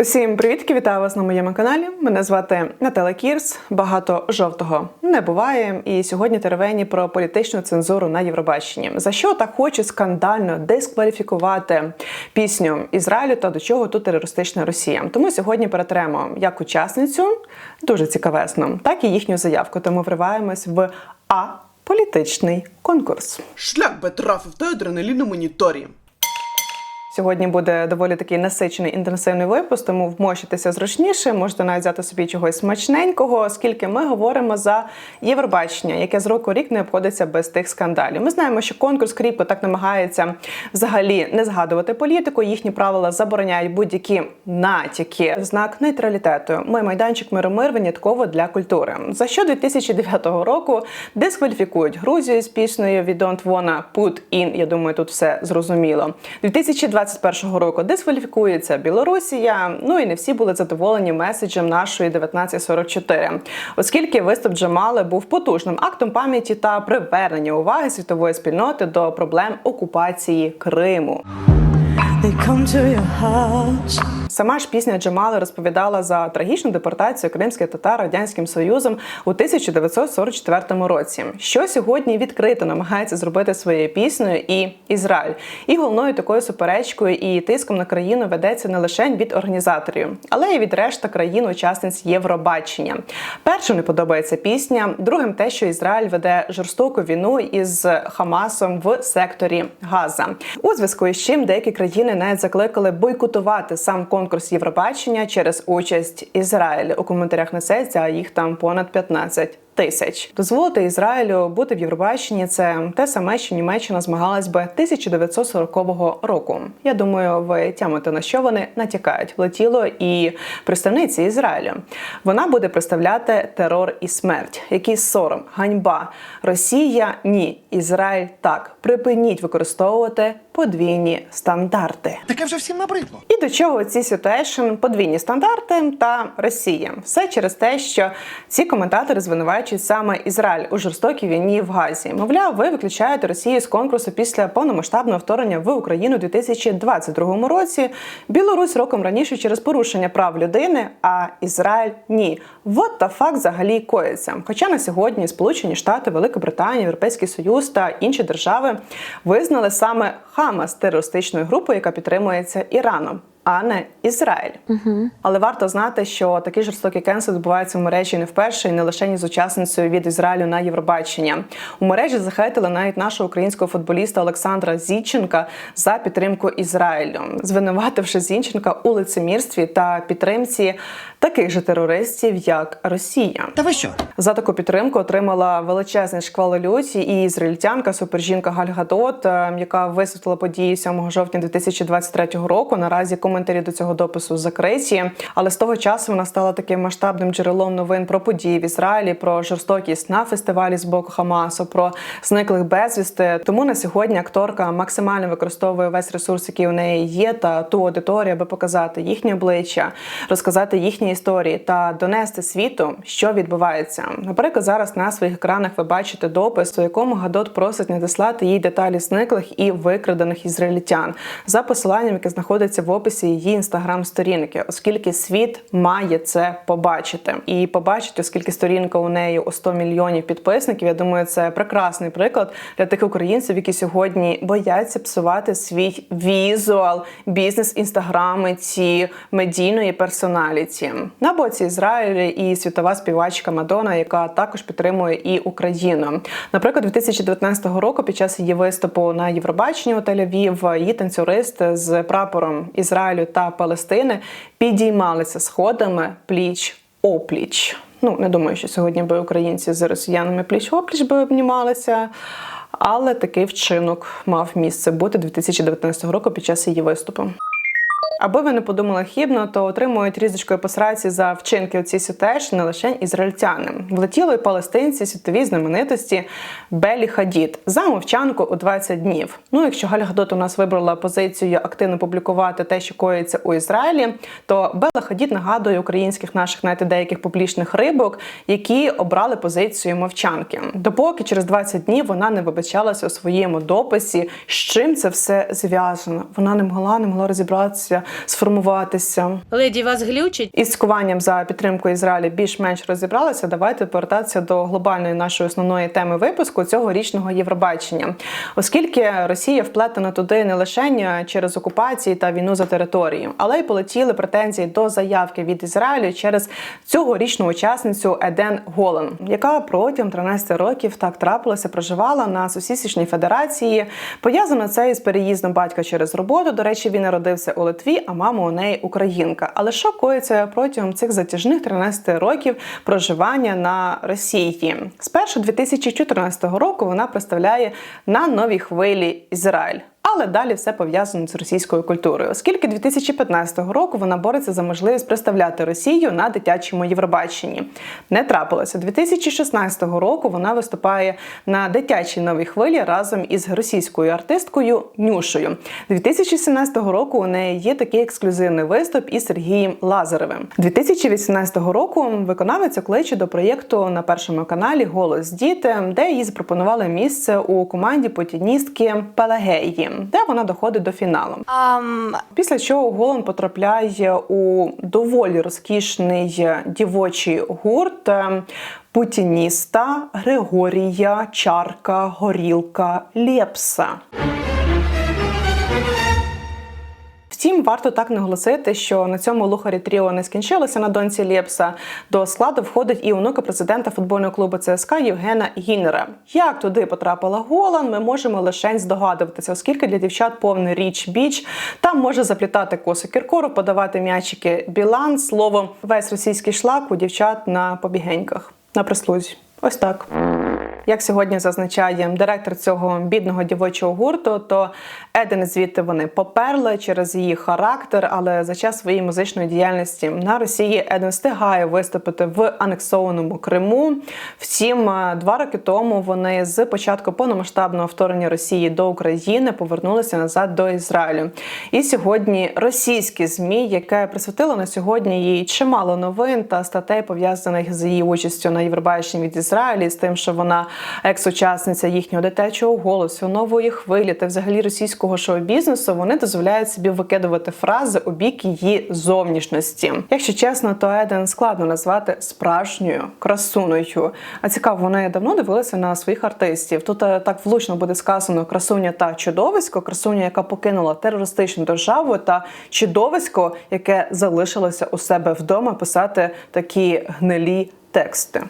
Усім привітки, вітаю вас на моєму каналі. Мене звати Наталя Кірс. Багато жовтого не буває. І сьогодні теревені про політичну цензуру на Євробаченні. За що так хоче скандально дискваліфікувати пісню Ізраїлю та до чого тут терористична Росія. Тому сьогодні перетремо як учасницю, дуже цікавесно, так і їхню заявку. Тому вриваємось в А політичний конкурс. Шлях би трафив та адреналіну моніторі. Сьогодні буде доволі такий насичений інтенсивний випуск, тому вмощитися зручніше. Можете навіть взяти собі чогось смачненького, оскільки ми говоримо за Євробачення, яке з року рік не обходиться без тих скандалів. Ми знаємо, що конкурс кріпко так намагається взагалі не згадувати політику. Їхні правила забороняють будь-які натяки. в Знак нейтралітету. Ми майданчик миромир винятково для культури. За що 2009 року дискваліфікують Грузію з піснею «We don't wanna put in». Я думаю, тут все зрозуміло. 2021 року дискваліфікується Білорусія. Ну і не всі були задоволені меседжем нашої 1944, оскільки виступ Джамали був потужним актом пам'яті та привернення уваги світової спільноти до проблем окупації Криму. They come to your house. Сама ж пісня Джамали розповідала за трагічну депортацію кримських татар радянським союзом у 1944 році. Що сьогодні відкрито намагається зробити своєю піснею і Ізраїль. І головною такою суперечкою і тиском на країну ведеться не лише від організаторів, але й від решта країн-учасниць Євробачення. Першим не подобається пісня, другим те, що Ізраїль веде жорстоку війну із Хамасом в секторі Газа. У зв'язку із чим деякі країни навіть закликали бойкотувати сам конкурс Євробачення через участь Ізраїлю. У коментарях несеться, а їх там понад 15 тисяч. Дозволити Ізраїлю бути в Євробаченні це те саме, що Німеччина змагалась би 1940 року. Я думаю, ви тямите на що вони натякають. Влетіло і представниці Ізраїлю. Вона буде представляти терор і смерть. Який сором, ганьба. Росія ні. Ізраїль так. Припиніть використовувати подвійні стандарти. Таке вже всім набридло. І до чого ці ситуейшн, подвійні стандарти та Росія? Все через те, що ці коментатори звинувачують саме Ізраїль у жорстокій війні в Газі. Мовляв, ви виключаєте Росію з конкурсу після повномасштабного вторгнення в Україну у 2022 році. Білорусь роком раніше через порушення прав людини, а Ізраїль ні. Вот та факт взагалі коїться. Хоча на сьогодні Сполучені Штати, Велика Британія, Європейський Союз та інші держави визнали саме Хамас терористичною групою, яка підтримується Іраном. А не Ізраїль, але варто знати, що такий жорстокий кенсел відбувається в мережі не вперше і не лише з учасницею від Ізраїлю на Євробачення. У мережі захейтили навіть нашого українського футболіста Олександра Зінченка за підтримку Ізраїлю, звинувативши Зінченка у лицемірстві та підтримці таких же терористів, як Росія. Та ви що? За таку підтримку отримала величезний шквал люті і ізраїльтянка, супержінка Галь Гадот, е, яка висвітлила події 7 жовтня 2023 року. Наразі коментарі до цього допису закриті. Але з того часу вона стала таким масштабним джерелом новин про події в Ізраїлі, про жорстокість на фестивалі з боку Хамасу, про зниклих безвісти. Тому на сьогодні акторка максимально використовує весь ресурс, який у неї є, та ту аудиторію, аби показати їхнє обличчя, розказати їхні історії та донести світу, що відбувається. Наприклад, зараз на своїх екранах ви бачите допис, у якому Гадот просить надіслати їй деталі зниклих і викрадених ізраїльтян за посиланням, яке знаходиться в описі її інстаграм-сторінки, оскільки світ має це побачити і побачить, оскільки сторінка у неї у 100 мільйонів підписників. Я думаю, це прекрасний приклад для тих українців, які сьогодні бояться псувати свій візуал, бізнес інстаграмиці, медійної персоналіті. На боці Ізраїлю і світова співачка Мадонна, яка також підтримує і Україну. Наприклад, 2019 року, під час її виступу на Євробаченні у Тель-Авів, її танцюристи з прапором Ізраїлю та Палестини підіймалися сходами пліч опліч. Ну не думаю, що сьогодні би українці з росіянами пліч опліч би обнімалися. Але такий вчинок мав місце бути 2019 року під час її виступу. Аби ви не подумали хібно, то отримують різочкою посраці за вчинки цій ситуації не лише ізраїльтяни. Влетіли й палестинці світові знаменитості Белі Хадід за мовчанку у 20 днів. Ну, якщо Галя Гадот у нас вибрала позицію активно публікувати те, що коїться у Ізраїлі, то Бела Хадід нагадує українських наших знаєте, деяких публічних рибок, які обрали позицію мовчанки. Допоки через 20 днів вона не вибачалася у своєму дописі, з чим це все зв'язано. Вона не могла, не могла розібратися сформуватися. Леді вас глючить? Із цькуванням за підтримку Ізраїля більш-менш розібралися. Давайте повертатися до глобальної нашої основної теми випуску цьогорічного Євробачення, оскільки Росія вплетена туди не лише через окупації та війну за територію, але й полетіли претензії до заявки від Ізраїлю через цьогорічну учасницю Еден Голан, яка протягом 13 років так трапилося, проживала на сусідній федерації. Пов'язано це із переїздом батька через роботу. До речі, він народився у Литві, а мама у неї українка. Але що коїться протягом цих затяжних 13 років проживання на Росії? Спершу 2014 року вона представляє на новій хвилі Ізраїль. Але далі все пов'язано з російською культурою, оскільки 2015 року вона бореться за можливість представляти Росію на дитячому Євробаченні. Не трапилося 2016 року. Вона виступає на дитячій новій хвилі разом із російською артисткою Нюшею. 2017 року у неї є такий ексклюзивний виступ із Сергієм Лазаревим. 2018 року виконавиця кличе до проєкту на першому каналі Голос діти, де їй запропонували місце у команді путіністки Пелагеї, де вона доходить до фіналу. Після чого Голан потрапляє у доволі розкішний дівочий гурт е, путініста Григорія Чарка Горілка Лєпса. Втім, варто так наголосити, що на цьому лухарі тріо не скінчилося на доньці Лєпса. До складу входить і онука президента футбольного клубу ЦСКА Євгена Гіннера. Як туди потрапила Голан, ми можемо лише здогадуватися, оскільки для дівчат повний річ біч. Там може заплітати косу Кіркору, подавати м'ячики Білан. Словом, весь російський шлак у дівчат на побігеньках на прислузі. Ось так. Як сьогодні зазначає директор цього бідного дівочого гурту, то Еден звідти вони поперли через її характер, але за час своєї музичної діяльності на Росії Еден встигає виступити в анексованому Криму. Втім, е, два роки тому вони з початку повномасштабного вторгнення Росії до України повернулися назад до Ізраїлю. І сьогодні російські змі, яке присвятило на сьогодні їй чимало новин та статей пов'язаних з її участю на Євробаченні від Ізраїлі, з тим, що вона екс-учасниця їхнього дитячого голосу, нової хвилі та взагалі російського шоу-бізнесу, вони дозволяють собі викидувати фрази у бік її зовнішності. Якщо чесно, то Еден складно назвати справжньою красуною. А цікаво, вони давно дивилися на своїх артистів. Тут е, так влучно буде сказано красуня та чудовисько, красуня, яка покинула терористичну державу, та чудовисько, яке залишилося у себе вдома писати такі гнилі тексти.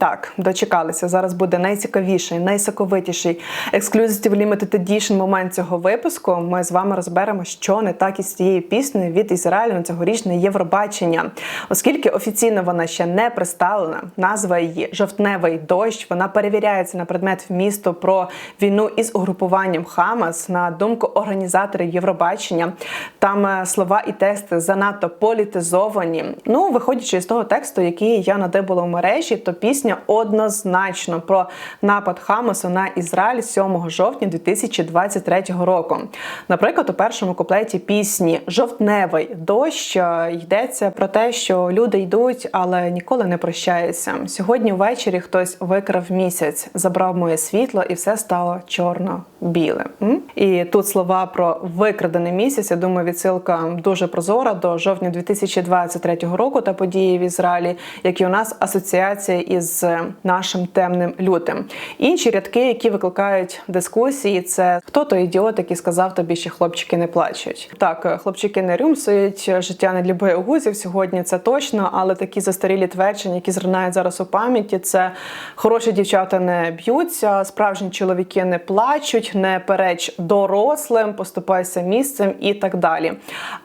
Так, дочекалися. Зараз буде найцікавіший, найсоковитіший ексклюзив Limited Edition момент цього випуску. Ми з вами розберемо, що не так із цією піснею від Ізраїлю на цьогорічне Євробачення, оскільки офіційно вона ще не представлена. Назва її жовтневий дощ. Вона перевіряється на предмет вмісту про війну із угрупуванням Хамас. На думку організаторів Євробачення, там е, слова і тексти занадто політизовані. Ну, виходячи з того тексту, який я надибала в мережі, то пісня однозначно про напад Хамасу на Ізраїль 7 жовтня 2023 року. Наприклад, у першому куплеті пісні Жовтневий дощ е, йдеться про те, що люди йдуть, але ніколи не прощаються. Сьогодні ввечері хтось викрав місяць, забрав моє світло, і все стало чорно-білим. І тут слова про викрадений місяць. Я думаю, відсилка дуже прозора до жовтня 2023 року та події в Ізраїлі, як і у нас асоціація із нашим темним лютим. Інші рядки, які викликають дискусії, це хто той ідіот, який сказав тобі, що хлопчики не плачуть. Так, хлопчики не рюмсують, життя не для боягузів сьогодні. Це точно, але такі застарілі твердження, які зринають зараз у пам'яті, це хороші дівчата не б'ються, справжні чоловіки не плачуть, не переч дорослим, поступайся місцем і так далі.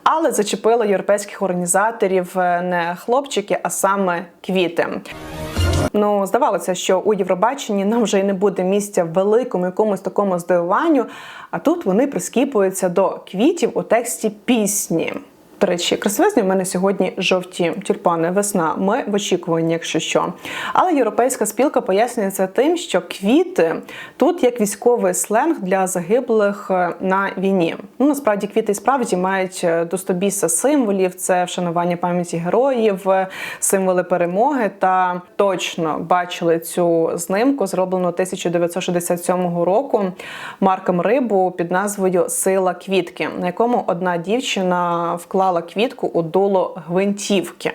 Але зачепило європейських організаторів е, не хлопчики, а саме квіти. Ну, здавалося, що у Євробаченні нам вже й не буде місця в великому якомусь такому здивуванню. А тут вони прискіпуються до квітів у тексті пісні. До речі, красивезні в мене сьогодні жовті тюльпани, весна. Ми в очікуванні, якщо що. Але європейська спілка пояснює це тим, що квіти тут як військовий сленг для загиблих е, на війні. Ну насправді квіти справді мають е, до стобіса символів: це вшанування пам'яті героїв, е, символи перемоги. Та точно бачили цю знимку, зроблену 1967 року Марком Рибу під назвою Сила квітки, на якому одна дівчина вклала квітку у дуло гвинтівки.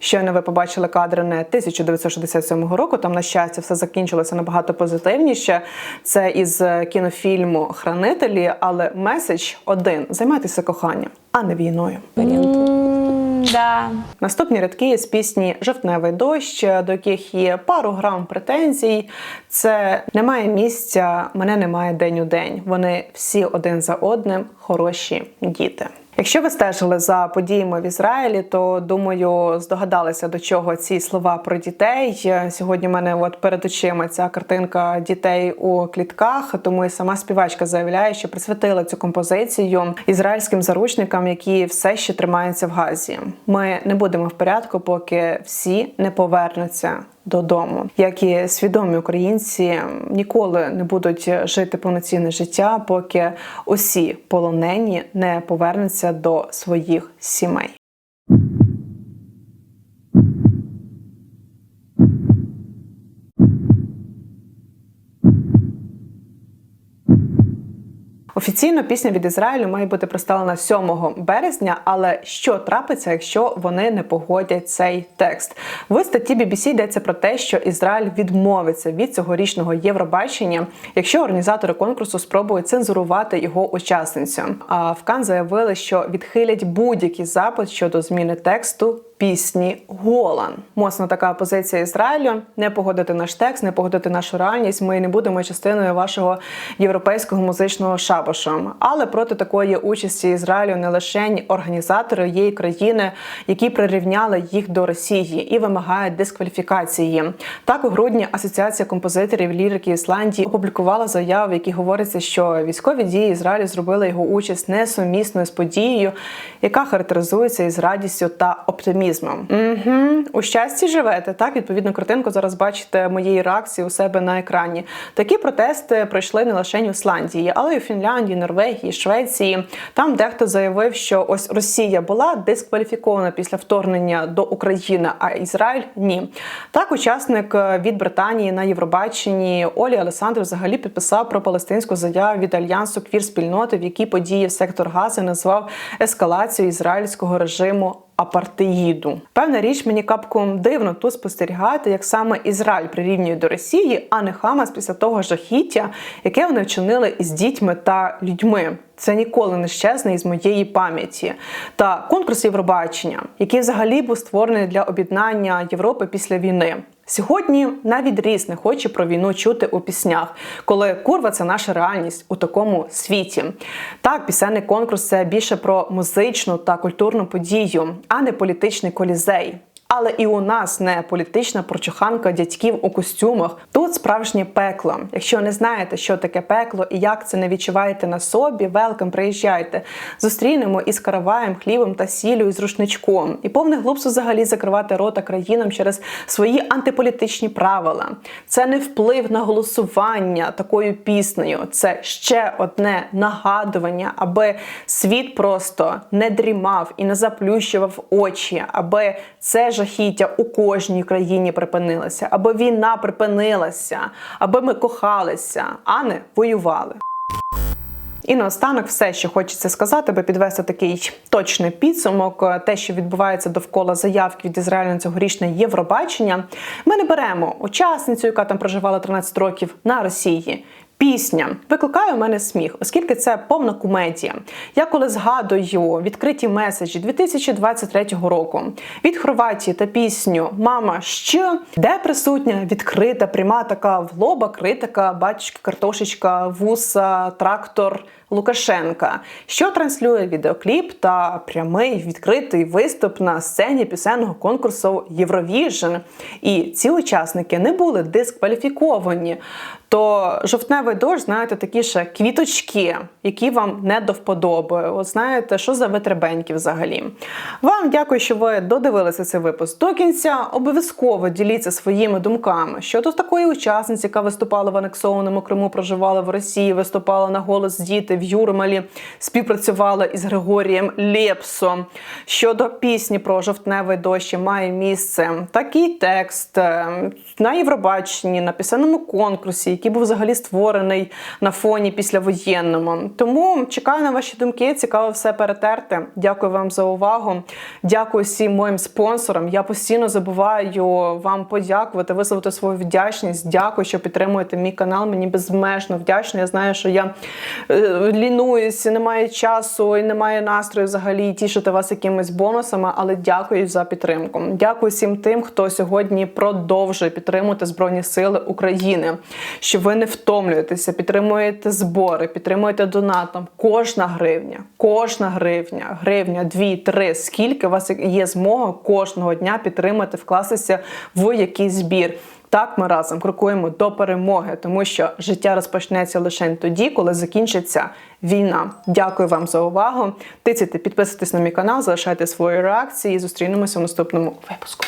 Щойно ви побачили кадри не 1967 року. Там, на щастя, все закінчилося набагато позитивніше. Це із кінофільму Хранителі, але меседж один: займайтеся коханням, а не війною. Да. Наступні рядки з пісні Жовтневий дощ, до яких є пару грам претензій. Це немає місця, мене немає день у день. Вони всі один за одним хороші діти. Якщо ви стежили за подіями в Ізраїлі, то думаю, здогадалися до чого ці слова про дітей. Сьогодні в мене от перед очима ця картинка дітей у клітках. Тому і сама співачка заявляє, що присвятила цю композицію ізраїльським заручникам, які все ще тримаються в Газі. Ми не будемо в порядку, поки всі не повернуться додому, як і свідомі українці ніколи не будуть жити повноцінне життя, поки усі полонені не повернуться до своїх сімей. Офіційно пісня від Ізраїлю має бути представлена 7 березня. Але що трапиться, якщо вони не погодять цей текст? В статті BBC йдеться про те, що Ізраїль відмовиться від цьогорічного Євробачення, якщо організатори конкурсу спробують цензурувати його учасницю. А в Кан заявили, що відхилять будь-який запит щодо зміни тексту. Пісні Голан. Моцна така позиція Ізраїлю: не погодити наш текст, не погодити нашу реальність. Ми не будемо частиною вашого європейського музичного шабашу. Але проти такої участі Ізраїлю не лише організатори є країни, які прирівняли їх до Росії і вимагають дискваліфікації. Так у грудні Асоціація композиторів лірики Ісландії опублікувала заяву, в якій говориться, що військові дії Ізраїлю зробили його участь несумісною з подією, яка характеризується із радістю та оптимізмом. Угу. У щасті живете. Так, відповідно, картинку зараз бачите моєї реакції у себе на екрані. Такі протести пройшли не лише в Ісландії, але й у Фінляндії, Норвегії, Швеції. Там дехто заявив, що ось Росія була дискваліфікована після вторгнення до України, а Ізраїль ні. Так, учасник від Британії на Євробаченні Олі Алесандр взагалі підписав про палестинську заяву від альянсу квір-спільноти, в якій події в сектор Гази назвав ескалацію ізраїльського режиму апартеїду. Певна річ мені капком дивно тут спостерігати, як саме Ізраїль прирівнює до Росії, а не Хамас після того жахіття, яке вони вчинили із дітьми та людьми. Це ніколи не щезне із моєї пам'яті. Та конкурс Євробачення, який взагалі був створений для об'єднання Європи після війни. Сьогодні навіть ріс не хоче про війну чути у піснях, коли курва це наша реальність у такому світі. Так, пісенний конкурс це більше про музичну та культурну подію, а не політичний колізей. Але і у нас не політична прочуханка дядьків у костюмах. Тут справжнє пекло. Якщо не знаєте, що таке пекло і як це не відчуваєте на собі, велкам приїжджайте. Зустрінемо із караваєм, хлібом та сіллю, і з рушничком. І повне глупство взагалі закривати рота країнам через свої антиполітичні правила. Це не вплив на голосування такою піснею. Це ще одне нагадування, аби світ просто не дрімав і не заплющував очі, аби це жахіття у кожній країні припинилося, аби війна припинилася, аби ми кохалися, а не воювали. І наостанок все, що хочеться сказати, аби підвести такий точний підсумок, те, що відбувається довкола заявки від Ізраїлю на цьогорічне Євробачення. Ми не беремо учасницю, яка там проживала 13 років на Росії. Пісня викликає у мене сміх, оскільки це повна комедія. Я коли згадую відкриті меседжі 2023 року від Хорватії та пісню Мама, що де присутня відкрита пряма така в лоба критика, батюшки, картошечка, вуса, трактор. Лукашенка, що транслює відеокліп та прямий відкритий виступ на сцені пісенного конкурсу Євровіжн. І ці учасники не були дискваліфіковані. То жовтневий дощ, знаєте, такі ще квіточки, які вам не до вподоби. От знаєте, що за витребеньки взагалі. Вам дякую, що ви додивилися цей випуск до кінця. Обов'язково діліться своїми думками щодо такої учасниці, яка виступала в анексованому Криму, проживала в Росії, виступала на голос діти в Юрмалі, співпрацювала із Григорієм Лєпсом. Щодо пісні про жовтневий дощ має місце такий текст е, на Євробаченні, на пісенному конкурсі, який був взагалі створений на фоні післявоєнному. Тому чекаю на ваші думки. Цікаво все перетерти. Дякую вам за увагу. Дякую всім моїм спонсорам. Я постійно забуваю вам подякувати, висловити свою вдячність. Дякую, що підтримуєте мій канал. Мені безмежно вдячна. Я знаю, що я е, лінуюсь, немає часу і немає настрою взагалі тішити вас якимись бонусами, але дякую за підтримку. Дякую всім тим, хто сьогодні продовжує підтримувати Збройні Сили України. Що ви не втомлюєтеся, підтримуєте збори, підтримуєте донатом. Кожна гривня, кожна гривня, гривня, дві, три. Скільки у вас є змога кожного дня підтримати, вкластися в якийсь збір. Так, ми разом крокуємо до перемоги, тому що життя розпочнеться лише тоді, коли закінчиться війна. Дякую вам за увагу. Тицяйте, підписуйтесь на мій канал, залишайте свої реакції і зустрінемося в наступному випуску.